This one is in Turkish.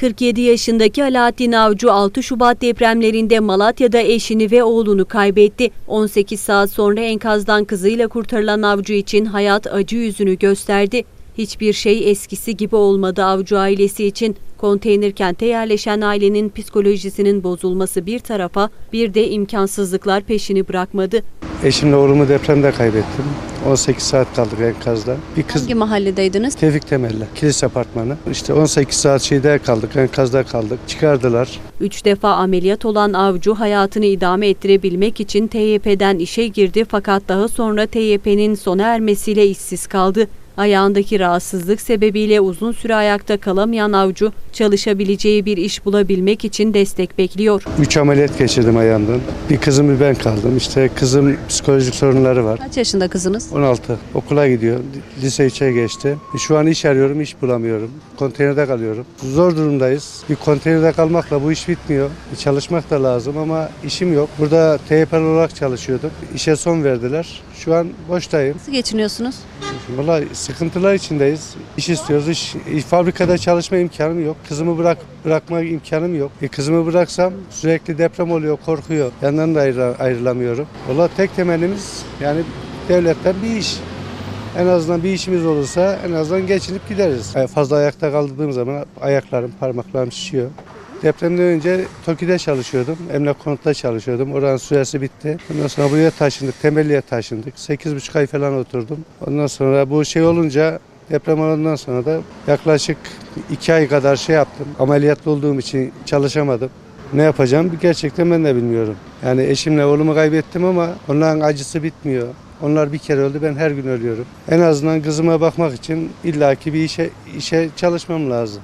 47 yaşındaki Alaaddin Avcı 6 Şubat depremlerinde Malatya'da eşini ve oğlunu kaybetti. 18 saat sonra enkazdan kızıyla kurtarılan Avcı için hayat acı yüzünü gösterdi. Hiçbir şey eskisi gibi olmadı Avcı ailesi için. Konteyner kente yerleşen ailenin psikolojisinin bozulması bir tarafa bir de imkansızlıklar peşini bırakmadı. Eşimle oğlumu depremde kaybettim. 18 saat kaldık enkazda. Bir kız Hangi mahalledeydiniz? Tevfik Temelli, kilise apartmanı. İşte 18 saat şeyde kaldık, enkazda kaldık. Çıkardılar. Üç defa ameliyat olan Avcı hayatını idame ettirebilmek için TYP'den işe girdi fakat daha sonra TYP'nin sona ermesiyle işsiz kaldı. Ayağındaki rahatsızlık sebebiyle uzun süre ayakta kalamayan Avcı çalışabileceği bir iş bulabilmek için destek bekliyor. 3 ameliyat geçirdim ayağımdan. Bir kızım bir ben kaldım. İşte kızım psikolojik sorunları var. Kaç yaşında kızınız? 16. Okula gidiyor. Lise 3'e geçti. Şu an iş arıyorum, iş bulamıyorum. Konteynerde kalıyorum. Zor durumdayız. Bir konteynerde kalmakla bu iş bitmiyor. Bir çalışmak da lazım ama işim yok. Burada TYP'li olarak çalışıyordum. İşe son verdiler. Şu an boştayım. Nasıl geçiniyorsunuz? Vallahi sıkıntılar içindeyiz. İş istiyoruz. İş, fabrikada çalışma imkanım yok. Kızımı bırak bırakma imkanım yok. E, kızımı bıraksam sürekli deprem oluyor, korkuyor. Yandan da ayrı- ayrılamıyorum. Vallahi tek temennimiz yani devletten bir iş. En azından bir işimiz olursa en azından geçinip gideriz. E, Fazla ayakta kaldığım zaman ayaklarım, parmaklarım şişiyor. Depremden önce Toki'de çalışıyordum. Emlak konutta çalışıyordum. Oranın süresi bitti. Ondan sonra buraya taşındık. Temelli'ye taşındık. 8,5 ay falan oturdum. Ondan sonra bu şey olunca deprem olandan sonra da yaklaşık 2 ay kadar şey yaptım. Ameliyatlı olduğum için çalışamadım. Ne yapacağım gerçekten ben de bilmiyorum. Yani eşimle oğlumu kaybettim ama onların acısı bitmiyor. Onlar bir kere öldü ben her gün ölüyorum. En azından kızıma bakmak için illaki bir işe işe çalışmam lazım.